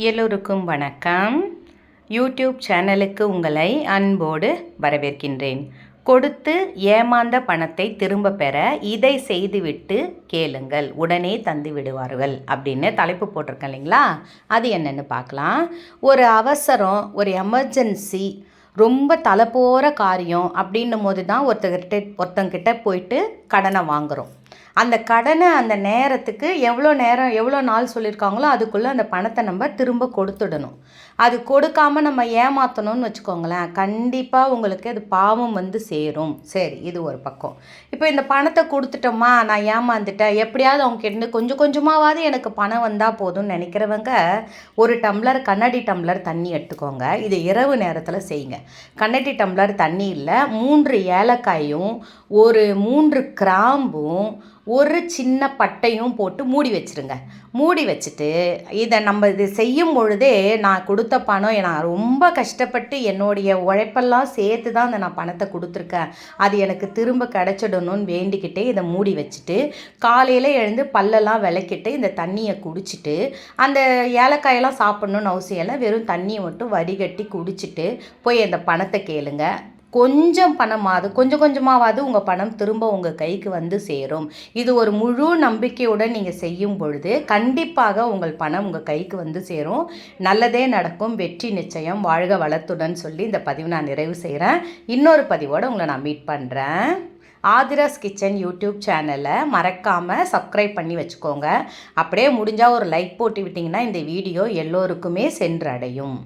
எல்லோருக்கும் வணக்கம். யூடியூப் சேனலுக்கு உங்களை அன்போடு வரவேற்கின்றேன். கொடுத்து ஏமாந்த பணத்தை திரும்ப பெற இதை செய்துவிட்டு கேளுங்கள். உடனே தந்து விடுவார்கள் அப்படின்னு தலைப்பு போட்டிருக்கேன் இல்லைங்களா? அது என்னென்னு பார்க்கலாம். ஒரு அவசரம் ஒரு எமர்ஜென்சி ரொம்ப தலை போகிற காரியம் அப்படின்னும் போது தான் ஒருத்தர்கிட்ட ஒருத்தங்கிட்ட போயிட்டு கடனை வாங்குகிறோம் அந்த கடனை அந்த நேரத்துக்கு எவ்வளோ நேரம் எவ்வளோ நாள் சொல்லியிருக்காங்களோ அதுக்குள்ளே அந்த பணத்தை நம்ம திரும்ப கொடுத்துடணும். அது கொடுக்காம நம்ம ஏமாற்றணும்னு வச்சுக்கோங்களேன் கண்டிப்பாக உங்களுக்கு அது பாவம் வந்து சேரும். சரி இது ஒரு பக்கம். இப்போ இந்த பணத்தை கொடுத்துட்டோமா நான் ஏமாந்துட்டேன் எப்படியாவது அவங்க கிட்ட கொஞ்சம் கொஞ்சமாவது எனக்கு பணம் வந்தால் போதும்னு நினைக்கிறவங்க ஒரு டம்ளர் கண்ணாடி டம்ளர் தண்ணி எடுத்துக்கோங்க. இது இரவு நேரத்தில் செய்யுங்க. கண்ணெட்டி டம்ளர் தண்ணி இல்லை மூன்று ஏலக்காயும் ஒரு மூன்று கிராம்பும் ஒரு சின்ன பட்டையும் போட்டு மூடி வச்சுருங்க. மூடி வச்சுட்டு இதை நம்ம இது செய்யும் பொழுதே நான் கொடுத்த பணம் நான் ரொம்ப கஷ்டப்பட்டு என்னுடைய உழைப்பெல்லாம் சேர்த்து தான் அந்த நான் பணத்தை கொடுத்துருக்கேன். அது எனக்கு திரும்ப கிடச்சிடணும்னு வேண்டிக்கிட்டே இதை மூடி வச்சுட்டு காலையில் எழுந்து பல்லெல்லாம் விளக்கிட்டு இந்த தண்ணியை குடிச்சிட்டு அந்த ஏலக்காயெல்லாம் சாப்பிட்ணுன்னு அவசியம் இல்லை. வெறும் தண்ணியை மட்டும் வடிகட்டி குடிச்சிட்டு போய் அந்த பணத்தை கேளுங்க. கொஞ்சம் பணமாவது கொஞ்சம் கொஞ்சமாவது உங்கள் பணம் திரும்ப உங்கள் கைக்கு வந்து சேரும். இது ஒரு முழு நம்பிக்கையுடன் நீங்கள் செய்யும் பொழுது கண்டிப்பாக உங்கள் பணம் உங்கள் கைக்கு வந்து சேரும். நல்லதே நடக்கும். வெற்றி நிச்சயம். வாழ்க வளத்துடன் சொல்லி இந்த பதிவு நான் நிறைவு செய்கிறேன் இன்னொரு பதிவோடு உங்களை நான் மீட் பண்ணுறேன் ஆதிராஸ் கிச்சன் யூடியூப் சேனலை மறக்காமல் சப்ஸ்கிரைப் பண்ணி வச்சுக்கோங்க. அப்படியே முடிஞ்சால் ஒரு லைக் போட்டு விட்டிங்கன்னா இந்த வீடியோ எல்லோருக்குமே சென்றடையும்.